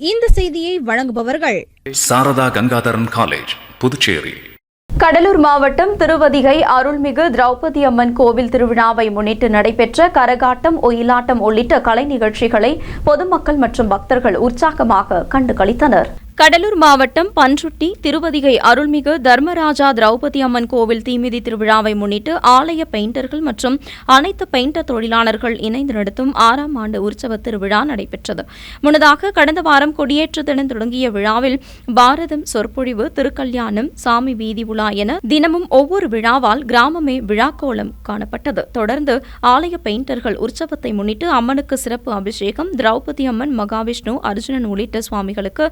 இந்த செய்தியை வழங்குபவர்கள் சாரதா கங்காதரன் காலேஜ் புதுச்சேரி. கடலூர் மாவட்டம் திருவதிகை அருள்மிகு திரௌபதி அம்மன் கோவில் திருவிழாவை முன்னிட்டு நடைபெற்ற கரகாட்டம் ஒயிலாட்டம் உள்ளிட்ட கலை நிகழ்ச்சிகளை பொதுமக்கள் மற்றும் பக்தர்கள் உற்சாகமாக கண்டு களித்தனர் கடலூர் மாவட்டம் பன்ருட்டி திருவதிகை அருள்மிகு தர்மராஜா திரௌபதி அம்மன் கோவில் தீமிதி திருவிழாவை முன்னிட்டு ஆலய பெயிண்டர்கள் மற்றும் அனைத்து பெயிண்டர் தொழிலாளர்கள் இணைந்து நடத்தும் ஆறாம் ஆண்டு உற்சவ திருவிழா நடைபெற்றது. முன்னதாக கடந்த வாரம் கொடியேற்றத்துடன் தொடங்கிய விழாவில் பாரதம் சொற்பொழிவு திருக்கல்யாணம் சாமி வீதி உலா என தினமும் ஒவ்வொரு விழாவால் கிராமமே விழாக்கோலம் காணப்பட்டது. தொடர்ந்து ஆலய பெயிண்டர்கள் உற்சவத்தை முன்னிட்டு அம்மனுக்கு சிறப்பு அபிஷேகம் திரௌபதி அம்மன் மகாவிஷ்ணு அர்ஜுனன் உள்ளிட்ட சுவாமிகளுக்கு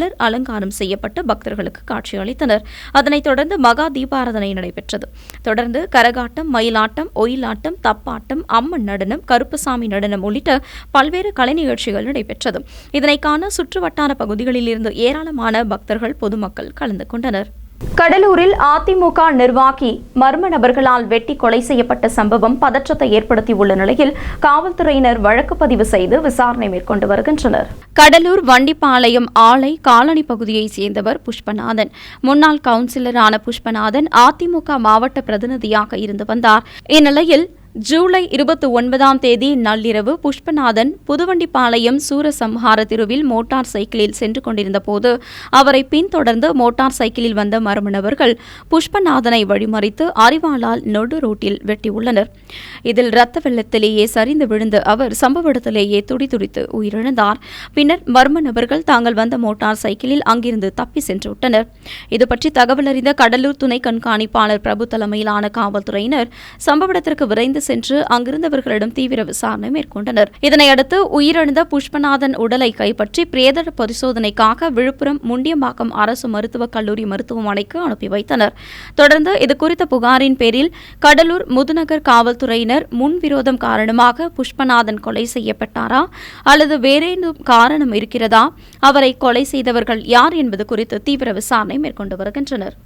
மலர் அலங்காரம் செய்யப்பட்டு பக்தர்களுக்கு காட்சியளித்தனர் அதனைத் தொடர்ந்து மகா தீபாராதனை நடைபெற்றது. தொடர்ந்து கரகாட்டம் மயிலாட்டம் ஒயிலாட்டம் தப்பாட்டம் அம்மன் நடனம் கருப்புசாமி நடனம் உள்ளிட்ட பல்வேறு கலை நிகழ்ச்சிகள் நடைபெற்றது. இதனை காண சுற்றுவட்டார பகுதிகளில் இருந்து ஏராளமான பக்தர்கள் பொதுமக்கள் கலந்து கொண்டனர். கடலூரில் அதிமுக நிர்வாகி மர்ம நபர்களால் வெட்டி கொலை செய்யப்பட்ட சம்பவம் பதற்றத்தை ஏற்படுத்தியுள்ள நிலையில் காவல்துறையினர் வழக்கு பதிவு செய்து விசாரணை மேற்கொண்டு வருகின்றனர். கடலூர் வண்டிப்பாளையம் ஆலை காலனி பகுதியைச் சேர்ந்தவர் புஷ்பநாதன். முன்னாள் கவுன்சிலரான புஷ்பநாதன் அதிமுக மாவட்ட பிரதிநிதியாக இருந்து வந்தார். இந்நிலையில் ஜூலை இருபத்தி ஒன்பதாம் தேதி நள்ளிரவு புஷ்பநாதன் புதுவண்டிப்பாளையம் சூரசம்ஹார தெருவில் மோட்டார் சைக்கிளில் சென்று கொண்டிருந்த போது அவரை பின்தொடர்ந்து மோட்டார் சைக்கிளில் வந்த மர்ம நபர்கள் புஷ்பநாதனை வழிமறித்து அறிவாளால் நொடு ரோட்டில் வெட்டியுள்ளனர். இதில் இரத்த வெள்ளத்திலேயே சரிந்து விழுந்து அவர் சம்பவ இடத்திலேயே துடிதுடித்து உயிரிழந்தார். பின்னர் மர்ம நபர்கள் தாங்கள் வந்த மோட்டார் சைக்கிளில் அங்கிருந்து தப்பி சென்று விட்டனர். இதுபற்றி தகவல் அறிந்த கடலூர் துணை கண்காணிப்பாளர் பிரபு தலைமையிலான காவல்துறையினர் சம்பவ இடத்திற்கு விரைந்து சென்று அங்கிருந்தவர்களிடம் தீவிர விசாரணை மேற்கொண்டனர். இதனையடுத்து உயிரிழந்த புஷ்பநாதன் உடலை கைப்பற்றி பிரேத பரிசோதனைக்காக விழுப்புரம் முண்டியம்பாக்கம் அரசு மருத்துவக் கல்லூரி மருத்துவமனைக்கு அனுப்பி வைத்தனர். தொடர்ந்து இதுகுறித்த புகாரின் பேரில் கடலூர் முதுநகர் காவல்துறையினர் முன்விரோதம் காரணமாக புஷ்பநாதன் கொலை செய்யப்பட்டாரா? அல்லது வேறேனும் காரணம் இருக்கிறதா? அவரை கொலை செய்தவர்கள் யார் என்பது குறித்து தீவிர விசாரணை மேற்கொண்டு வருகின்றனர்.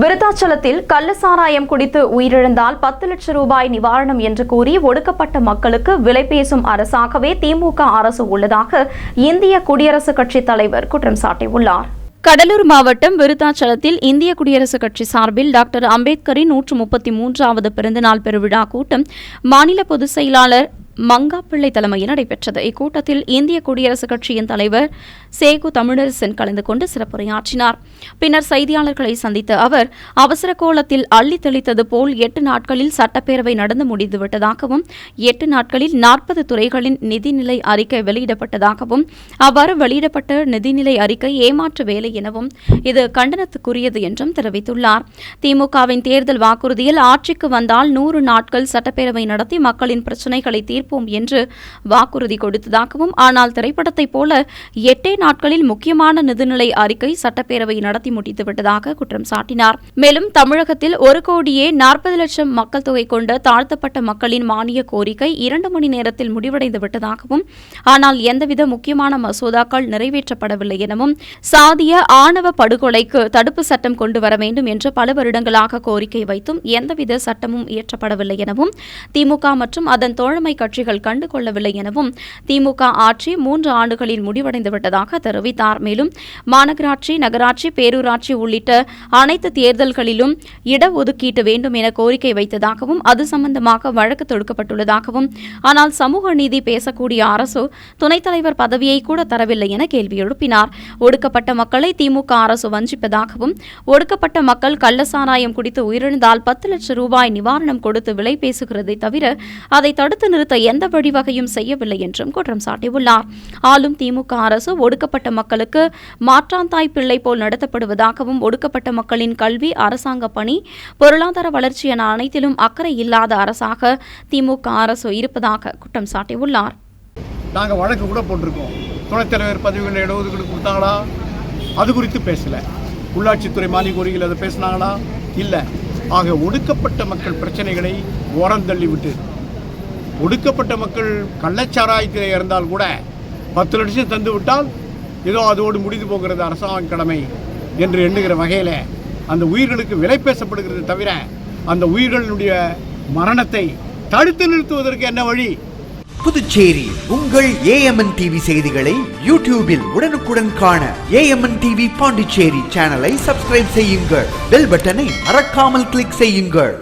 விருத்தாச்சலத்தில் கள்ள சாராயம் குடித்து உயிரிழந்தால் பத்து லட்சம் ரூபாய் நிவாரணம் என்று கூறி ஒடுக்கப்பட்ட மக்களுக்கு விலை பேசும் அரசாகவே திமுக அரசு உள்ளதாக இந்திய குடியரசுக் கட்சித் தலைவர் குற்றம் சாட்டியுள்ளார். கடலூர் மாவட்டம் விருத்தாச்சலத்தில் இந்திய குடியரசுக் கட்சி சார்பில் டாக்டர் அம்பேத்கரின் நூற்று முப்பத்தி மூன்றாவது பிறந்தநாள் பெருவிழா கூட்டம் மாநில பொதுச் செயலாளர் மங்காப்பிள்ளை தலைமையில் நடைபெற்றது. இக்கூட்டத்தில் இந்திய குடியரசுக் கட்சியின் தலைவர் சேகு தமிழரசன் கலந்து கொண்டு சிறப்புரையாற்றினார். பின்னர் செய்தியாளர்களை சந்தித்த அவர் அவசர கோலத்தில் அள்ளி தெளித்தது போல் எட்டு நாட்களில் சட்டப்பேரவை நடந்து முடிந்துவிட்டதாகவும் எட்டு நாட்களில் நாற்பது துறைகளின் நிதிநிலை அறிக்கை வெளியிடப்பட்டதாகவும் அவ்வாறு வெளியிடப்பட்ட நிதிநிலை அறிக்கை ஏமாற்று வேலை எனவும் இது கண்டனத்துக்குரியது என்றும் தெரிவித்துள்ளார். திமுகவின் தேர்தல் வாக்குறுதியில் ஆட்சிக்கு வந்தால் நூறு நாட்கள் சட்டப்பேரவை நடத்தி மக்களின் பிரச்சினைகளை தீர்ப்போம் என்று வாக்குறுதி கொடுத்ததாகவும் ஆனால் திரைப்படத்தைப் போல எட்டே நாட்களில் முக்கியமான நிதிநிலை அறிக்கை சட்டப்பேரவை நடத்தி முடித்துவிட்டதாக குற்றம் சாட்டினார். மேலும் தமிழகத்தில் ஒரு கோடியே நாற்பது லட்சம் மக்கள் தொகை கொண்ட தாழ்த்தப்பட்ட மக்களின் மானிய கோரிக்கை இரண்டு மணி நேரத்தில் முடிவடைந்து விட்டதாகவும் ஆனால் எந்தவித முக்கியமான மசோதாக்கள் நிறைவேற்றப்படவில்லை எனவும் சாதிய ஆணவ படுகொலைக்கு தடுப்பு சட்டம் கொண்டு வர வேண்டும் என்று பல வருடங்களாக கோரிக்கை வைத்தும் எந்தவித சட்டமும் இயற்றப்படவில்லை எனவும் திமுக மற்றும் அதன் தோழமை கட்சி கட்சிகள் கண்டுகொள்ளவில்லை எனவும் திமுக ஆட்சி மூன்று ஆண்டுகளில் முடிவடைந்துவிட்டதாக தெரிவித்தார். மேலும் மாநகராட்சி நகராட்சி பேரூராட்சி உள்ளிட்ட அனைத்து தேர்தல்களிலும் இடஒதுக்கீட்டு வேண்டும் என கோரிக்கை வைத்ததாகவும் அது சம்பந்தமாக வழக்கு தொடுக்கப்பட்டுள்ளதாகவும் ஆனால் சமூக நீதி பேசக்கூடிய அரசு துணைத் தலைவர் பதவியை கூட தரவில்லை என கேள்வி எழுப்பினார். ஒடுக்கப்பட்ட மக்களை திமுக அரசு வஞ்சிப்பதாகவும் ஒடுக்கப்பட்ட மக்கள் கள்ளசாராயம் குடித்து உயிரிழந்தால் பத்து லட்சம் ரூபாய் நிவாரணம் கொடுத்து விலை பேசுகிறதை தவிர அதை தடுத்து நிறுத்த எந்த வழிவகையும் செய்யவில்லை என்றும் குற்றம் சாட்டியுள்ளார். ஆளும் திமுக அரசு ஒடுக்கப்பட்ட மக்களுக்கு மாற்றாந்தாய் பிள்ளை போல் நடத்தப்படுவதாகவும் ஒடுக்கப்பட்ட மக்களின் கல்வி அரசாங்க பணி பொருளாதார வளர்ச்சி என அனைத்திலும் அக்கறை இல்லாத அரசாக திமுக அரசு இருப்பதாக குற்றம் சாட்டியுள்ளார். நாங்கள் வழக்கு கூட போட்டிருக்கோம். துணைத் தலைவர் பதவிகளில் இடஒதுக்கீடு கொடுத்தாங்களா? அது குறித்து பேசலை. உள்ளாட்சித்துறை மானிய கோரிக்கையில் அதை பேசினாங்களா? இல்லை. ஆக ஒடுக்கப்பட்ட மக்கள் பிரச்சனைகளை ஓரம் தள்ளிவிட்டு ஒடுக்கப்பட்ட மக்கள் கள்ளச்சாராயத்தில் இறந்தால் கூட பத்து லட்சம் தந்து விட்டால் ஏதோ அதோடு முடிந்து போகிறது அரசாங்க கடமை என்று எண்ணுகிற வகையில் அந்த உயிர்களுக்கு விலை பேசப்படுகிறது தவிர அந்த உயிர்களுடைய மரணத்தை தடுத்து நிறுத்துவதற்கு என்ன வழி? புதுச்சேரி உங்கள் ஏஎம்என் டிவி செய்திகளை யூடியூபில் உடனுக்குடன் காண ஏஎம்என் டிவி பாண்டிச்சேரி சேனலை சப்ஸ்கிரைப் செய்யுங்கள். பெல் பட்டனை மறக்காமல் கிளிக் செய்யுங்கள்.